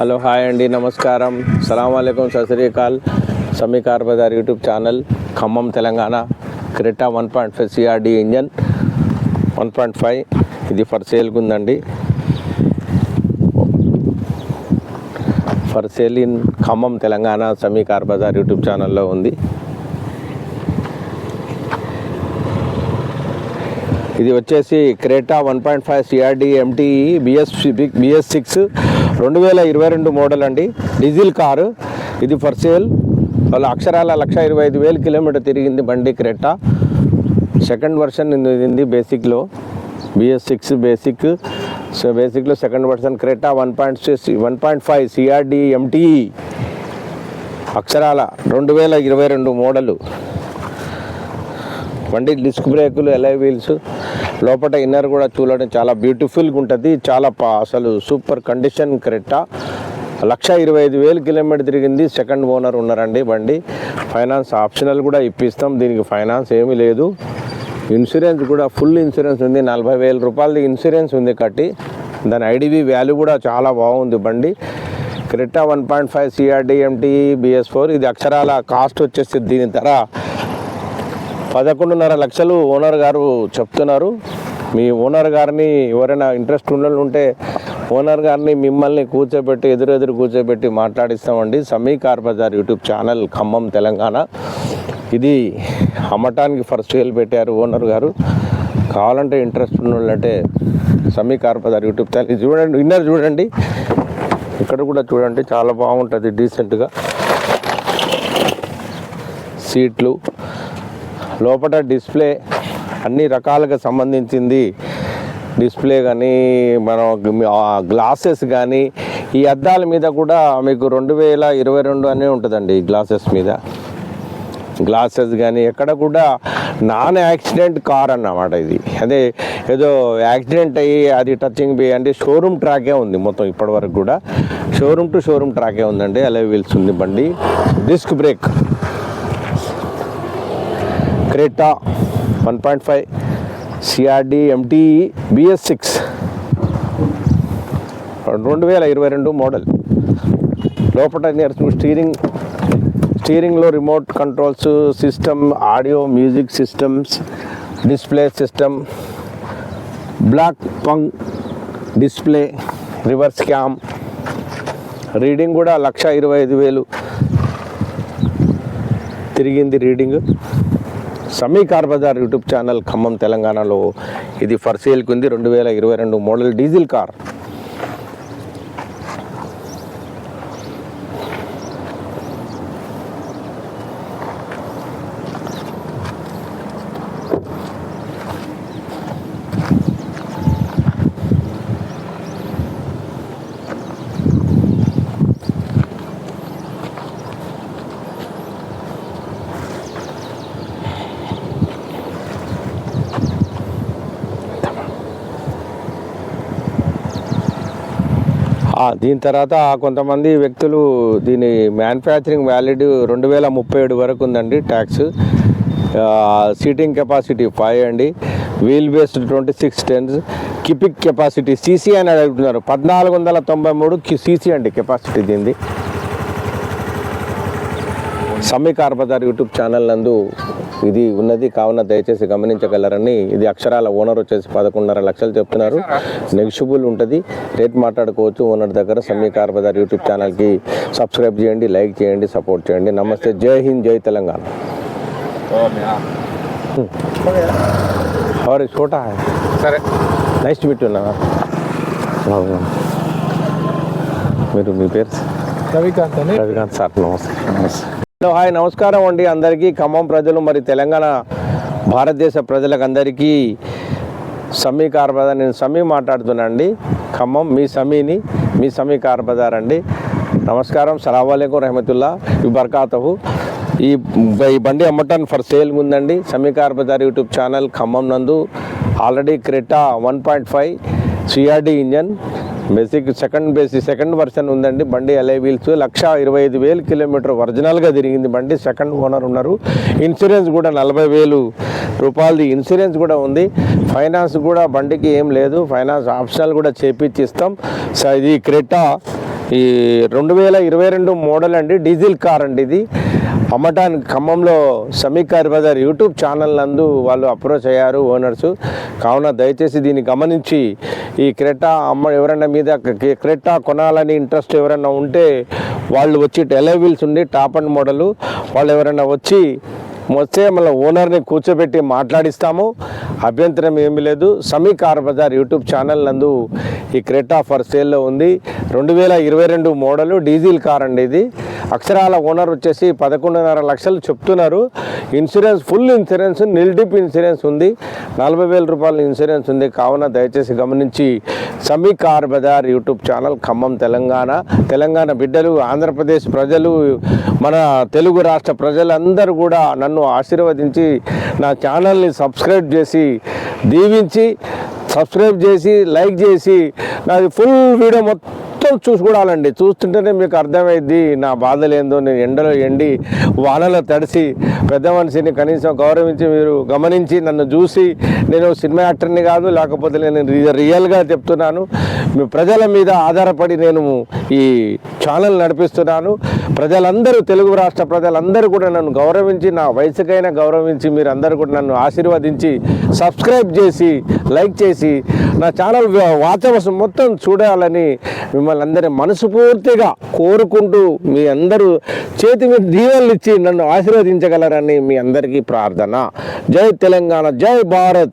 Hello hi అండి నమస్కారం. సలాం వాలేకుం Sami Sami car Bazaar YouTube channel Khammam Telangana. Creta one point five CRDi engine one point five. ఇది for సేల్కి ఉందండి. For sale in Khammam Telangana Sami car Bazaar YouTube ఛానల్లో ఉంది. ఇది వచ్చేసి Creta one point five CRDi MTE BS BS six రెండు వేల ఇరవై రెండు మోడల్ అండి. Diesel car. ఇది ఫర్ సేల్. వాళ్ళ అక్షరాల లక్ష ఇరవై ఐదు వేలు కిలోమీటర్ తిరిగింది బండి క్రెట్టా సెకండ్ వర్షన్ ఇది బేసిక్లో. BS six basic. So బేసిక్లో second version Creta one point six one point five CRDi MTE అక్షరాల రెండు వేల ఇరవై రెండు మోడలు. బండి డిస్క్ బ్రేకులు ఎలై వీల్స్. లోపల ఇన్నర్ కూడా చూడడం చాలా బ్యూటిఫుల్గా ఉంటుంది. చాలా అసలు సూపర్ కండిషన్ కరెక్టా లక్ష ఇరవై ఐదు వేలు కిలోమీటర్ తిరిగింది. సెకండ్ ఓనర్ ఉన్నారండి బండి. ఫైనాన్స్ ఆప్షనల్ కూడా ఇప్పిస్తాం. దీనికి ఫైనాన్స్ ఏమీ లేదు. ఇన్సూరెన్స్ కూడా ఫుల్ ఇన్సూరెన్స్ ఉంది. నలభై వేల రూపాయలది ఇన్సూరెన్స్ ఉంది కట్టి. దాని ఐడివి వాల్యూ కూడా చాలా బాగుంది బండి. Creta one point five CRDi MT BS four ఇది అక్షరాల కాస్ట్ వచ్చేసి దీని ధర పదకొండున్నర లక్షలు ఓనర్ గారు చెప్తున్నారు. మీ ఓనర్ గారిని ఎవరైనా ఇంట్రెస్ట్ ఉంటే ఓనర్ గారిని మిమ్మల్ని కూర్చోబెట్టి ఎదురెదురు కూర్చోబెట్టి మాట్లాడిస్తామండి. Sami car Bazaar YouTube channel Khammam Telangana. ఇది అమ్మటానికి ఫస్ట్ సేల్ పెట్టారు ఓనర్ గారు. కావాలంటే ఇంట్రెస్ట్ ఉన్న Sami car Bazaar YouTube channel. చూడండి విన్నర్ చూడండి. ఇక్కడ కూడా చూడండి చాలా బాగుంటుంది డీసెంట్గా సీట్లు లోపల డిస్ప్లే అన్ని రకాలుగా సంబంధించింది డిస్ప్లే కానీ మనం గ్లాసెస్ కానీ ఈ అద్దాల మీద కూడా మీకు రెండు వేల ఇరవై రెండు అనే ఉంటుందండి ఈ గ్లాసెస్ మీద. గ్లాసెస్ కానీ ఎక్కడ కూడా నాన్ యాక్సిడెంట్ కార్ అన్నమాట ఇది. అదే ఏదో యాక్సిడెంట్ అయ్యి అది టచింగ్ బి అంటే షోరూమ్ ట్రాకే ఉంది మొత్తం ఇప్పటివరకు కూడా. షోరూమ్ టు షోరూమ్ ట్రాకే ఉందండి. అలే వీల్స్ ఉంది బండి. Disc brake. Creta one point five CRDi MT BS six. రెండు వేల ఇరవై రెండు మోడల్. లోపల నేర్చు steering స్టీరింగ్లో remote controls system audio music systems display system black punk display reverse cam reading కూడా లక్ష ఇరవై ఐదు వేలు తిరిగింది reading Sami car Bazaar YouTube channel Khammam తెలంగాణలో ఇది ఫర్ సేల్కి ఉంది. రెండు వేల ఇరవై రెండు మోడల్ డీజిల్ కార్. దీని తర్వాత కొంతమంది వ్యక్తులు దీని మ్యానుఫ్యాక్చరింగ్ వ్యాలిడ్ రెండు వేల ముప్పై ఏడు వరకు ఉందండి ట్యాక్స్ సీటింగ్ కెపాసిటీ ఫైవ్ అండి. Wheel based twenty six tens కిపిక్ capacity CC అని అడుగుతున్నారు. పద్నాలుగు వందల తొంభై మూడు సీసీ అండి కెపాసిటీ దీనిది. సమ్మి కార్పదార్ బజార్ యూట్యూబ్ ఛానల్ నందు ఇది ఉన్నది కావున దయచేసి గమనించగలరని ఇది అక్షరాల ఓనర్ వచ్చేసి పదకొండున్నర లక్షలు చెప్తున్నారు నెగిషిబుల్ ఉంటుంది రేట్ మాట్లాడుకోవచ్చు ఓనర్ దగ్గర సమ్మి కార్ బజార్ యూట్యూబ్ ఛానల్కి సబ్స్క్రైబ్ చేయండి లైక్ చేయండి సపోర్ట్ చేయండి నమస్తే జై హింద్ జై తెలంగాణ और छोटा है సరే నెక్స్ట్ పెట్టున్నా మీరు మీ పేరు రవికాంత్ అని రవికాంత్ సార్ నమస్తే హలో హాయ్ నమస్కారం అండి అందరికీ. ఖమ్మం ప్రజలు మరి తెలంగాణ భారతదేశ ప్రజలకు అందరికీ సమీ కార్ బజార్ నేను సమీ మాట్లాడుతున్నా అండి. ఖమ్మం మీ సమీని మీ సమీ కార్ బజార్ అండి. నమస్కారం సలాంకం రహమతుల్లా ఈ బర్కాతహు ఈ ఈ బండి అమ్మటానికి ఫర్ సేల్ ఉందండి Sami car Bazaar YouTube channel Khammam నందు. Already Creta one point five CRDi engine. Basic second basic second version ఉందండి. బండి ఎలై వీల్స్ లక్ష ఇరవై ఐదు వేలు కిలోమీటర్ ఒరిజినల్గా తిరిగింది బండి. సెకండ్ ఓనర్ ఉన్నారు. ఇన్సూరెన్స్ కూడా నలభై వేలు రూపాయలది ఇన్సూరెన్స్ కూడా ఉంది. ఫైనాన్స్ కూడా బండికి ఏం లేదు. ఫైనాన్స్ ఆప్షనల్ కూడా చేపించి ఇస్తాం. సో ఇది క్రెటా. ఈ రెండు వేల ఇరవై రెండు మోడల్ అండి. డీజిల్ కార్ అండి ఇది. అమ్మటానికి ఖమ్మంలో సమీకార్ బజార్ యూట్యూబ్ ఛానల్ నందు వాళ్ళు అప్రోచ్ అయ్యారు ఓనర్స్. కావున దయచేసి దీన్ని గమనించి ఈ క్రెటా అమ్మ ఎవరైనా మీద క్రెటా కొనాలని ఇంట్రెస్ట్ ఎవరైనా ఉంటే వాళ్ళు వచ్చి వీల్స్ ఉండి టాప్ అండ్ మోడలు. వాళ్ళు ఎవరైనా వచ్చి వస్తే మళ్ళీ ఓనర్ని కూర్చోబెట్టి మాట్లాడిస్తాము. అభ్యంతరం ఏమీ లేదు. Sami car bazaar YouTube channel నందు ఈ క్రెటా ఫర్ సేల్లో ఉంది. రెండు వేల ఇరవై రెండు మోడలు డీజిల్ కార్ అండి ఇది. అక్షరాల ఓనర్ వచ్చేసి పదకొండున్నర లక్షలు చెప్తున్నారు. Insurance full insurance nil dep insurance ఉంది. నలభై వేల రూపాయల ఇన్సూరెన్స్ ఉంది. కావున దయచేసి గమనించి Sami car Bazaar YouTube channel Khammam Telangana. Telangana బిడ్డలు ఆంధ్రప్రదేశ్ ప్రజలు మన తెలుగు రాష్ట్ర ప్రజలందరూ కూడా నన్ను ఆశీర్వదించి నా ఛానల్ని సబ్స్క్రైబ్ చేసి దీవించి సబ్స్క్రైబ్ చేసి లైక్ చేసి నాది ఫుల్ వీడియో మొత్తం చూసుకోవాలండి. చూస్తుంటేనే మీకు అర్థమైద్ది నా బాధలేందో నేను ఎండలో ఎండి వానలో తడిసి పెద్ద మనిషిని కనీసం గౌరవించి మీరు గమనించి నన్ను చూసి నేను సినిమా యాక్టర్ని కాదు లేకపోతే నేను రియల్గా చెప్తున్నాను. ప్రజల మీద ఆధారపడి నేను ఈ ఛానల్ నడిపిస్తున్నాను. ప్రజలందరూ తెలుగు రాష్ట్ర ప్రజలందరూ కూడా నన్ను గౌరవించి నా వయసుకైనా గౌరవించి మీరు అందరూ కూడా నన్ను ఆశీర్వదించి సబ్స్క్రైబ్ చేసి లైక్ చేసి నా ఛానల్ వాచవసం మొత్తం చూడాలని మిమ్మల్ని అందరినీ మనస్ఫూర్తిగా కోరుకుంటూ మీ అందరూ చేతి మీద దీవెనలు ఇచ్చి నన్ను ఆశీర్వదించగలరని మీ అందరికీ ప్రార్థన. జై తెలంగాణ జై భారత్.